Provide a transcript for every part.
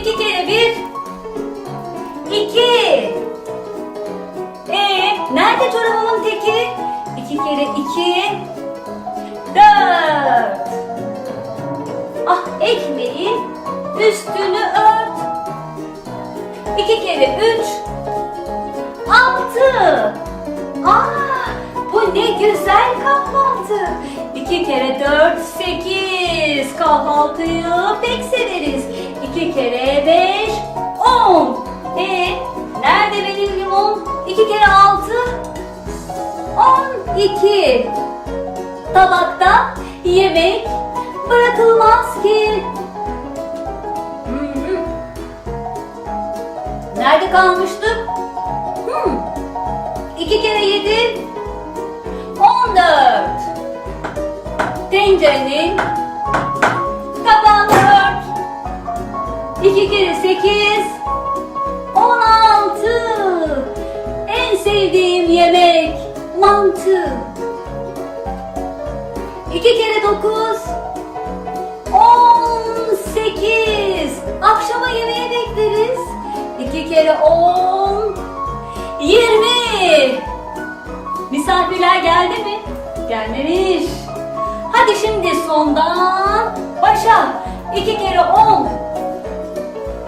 İki kere bir. İki. Ee, nerede çorabımın teki? İki kere iki. Dört. Ah ekmeğin üstünü ört. İki kere üç. Altı. Aa, bu ne güzel kahvaltı. İki kere dört, sekiz. Kahvaltıyı pek severiz. İki kere beş, on. E nerede benim limon? İki kere altı, on iki. Tabakta yemek bırakılmaz ki. Hmm. Nerede kalmıştık? Hmm. İki kere yedi. On dört. Tencerenin kapağını ört. İki kere sekiz. On altı. En sevdiğim yemek mantı. İki kere dokuz. On sekiz. Akşama yemeğe bekleriz. İki kere on. Yirmi. Misafirler geldi mi? Gelmemiş. Hadi şimdi sondan başa. İki kere on.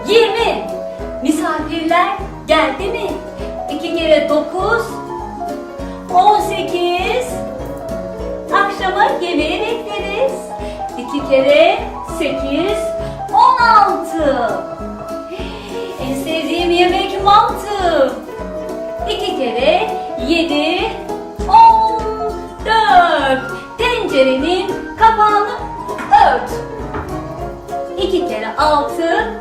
20. Misafirler geldi mi? 2 kere 9, 18. Akşama yemeğe bekleriz. 2 kere 8, 16. En sevdiğim yemek mantı. 2 kere 7, 14. Tencerenin kapağını ört. 2 kere 6,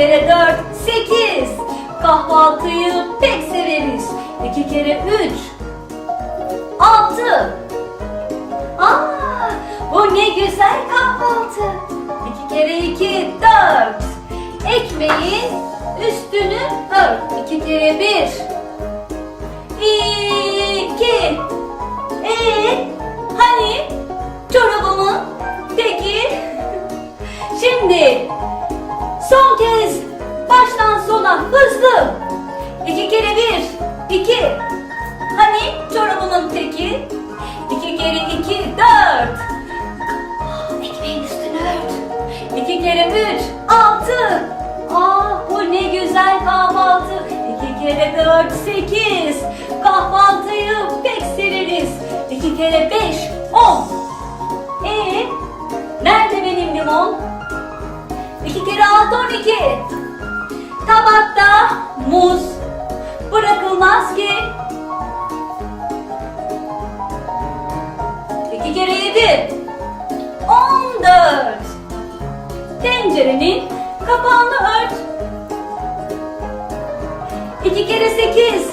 kere dört, sekiz. Kahvaltıyı pek severiz. İki kere üç, altı. Aa, bu ne güzel kahvaltı. İki kere iki, dört. Ekmeğin üstünü ört. İki kere bir, iki. Dört, sekiz. Kahvaltıyı pek severiz. İki kere beş, on. Ee, nerede benim limon? İki kere altı on iki. Tabakta muz bırakılmaz ki. İki kere yedi. On dört. Tencerenin kapağını ört. İki kere sekiz.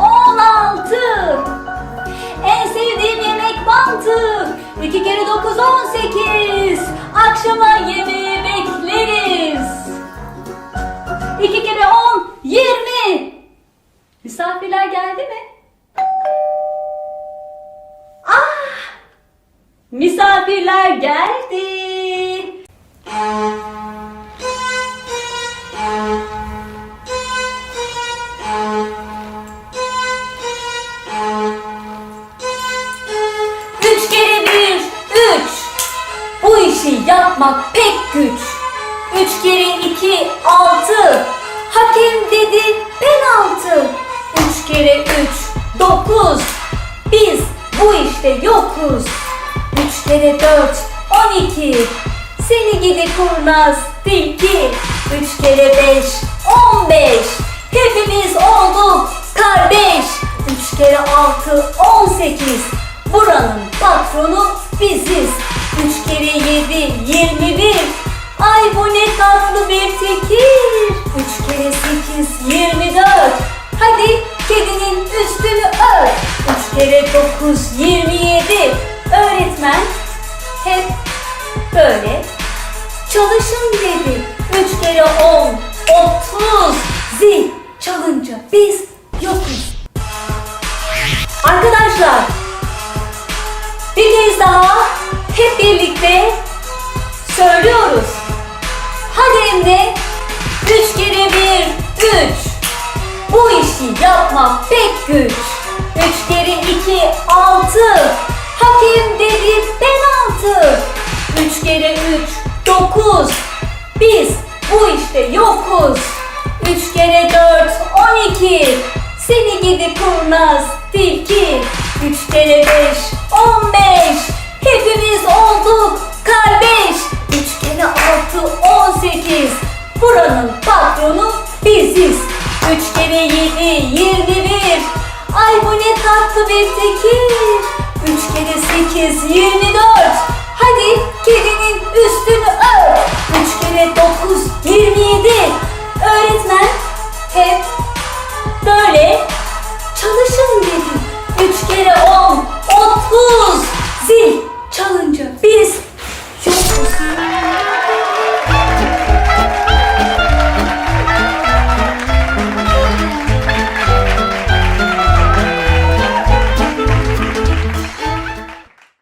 On altı. En sevdiğim yemek mantı. İki kere dokuz on sekiz. Akşama yemeği bekleriz. İki kere on yirmi. Misafirler geldi mi? Ah! Misafirler geldi. İşi yapmak pek güç. Üç kere iki, altı. Hakem dedi penaltı. Üç kere üç, dokuz. Biz bu işte yokuz. Üç kere dört, on iki. Seni gidi kurnaz tilki. Üç kere beş, on beş. Hepimiz olduk kardeş. Üç kere altı, on sekiz. Buranın patronu biziz. Üç kere yedi, yirmi bir. Ay bu ne tatlı bir fikir. Üç kere sekiz, yirmi dört. Hadi kedinin üstünü ört. Üç kere dokuz, yirmi yedi. Öğretmen hep böyle çalışın dedi. Üç kere on, otuz. Zil çalınca biz hep birlikte söylüyoruz. Hadi Emre, üç kere bir, üç. Bu işi yapmak pek güç. Üç kere iki, altı. Hakem dedi penaltı. Üç kere üç, dokuz. Biz bu işte yokuz. Üç kere dört, on iki. Seni gidi kurnaz tilki. Üç kere 21. Ay bu ne tatlı bir tekir. 3 kere 8, 24. Hadi kedinin üstünü ört. 3 kere 9, 27.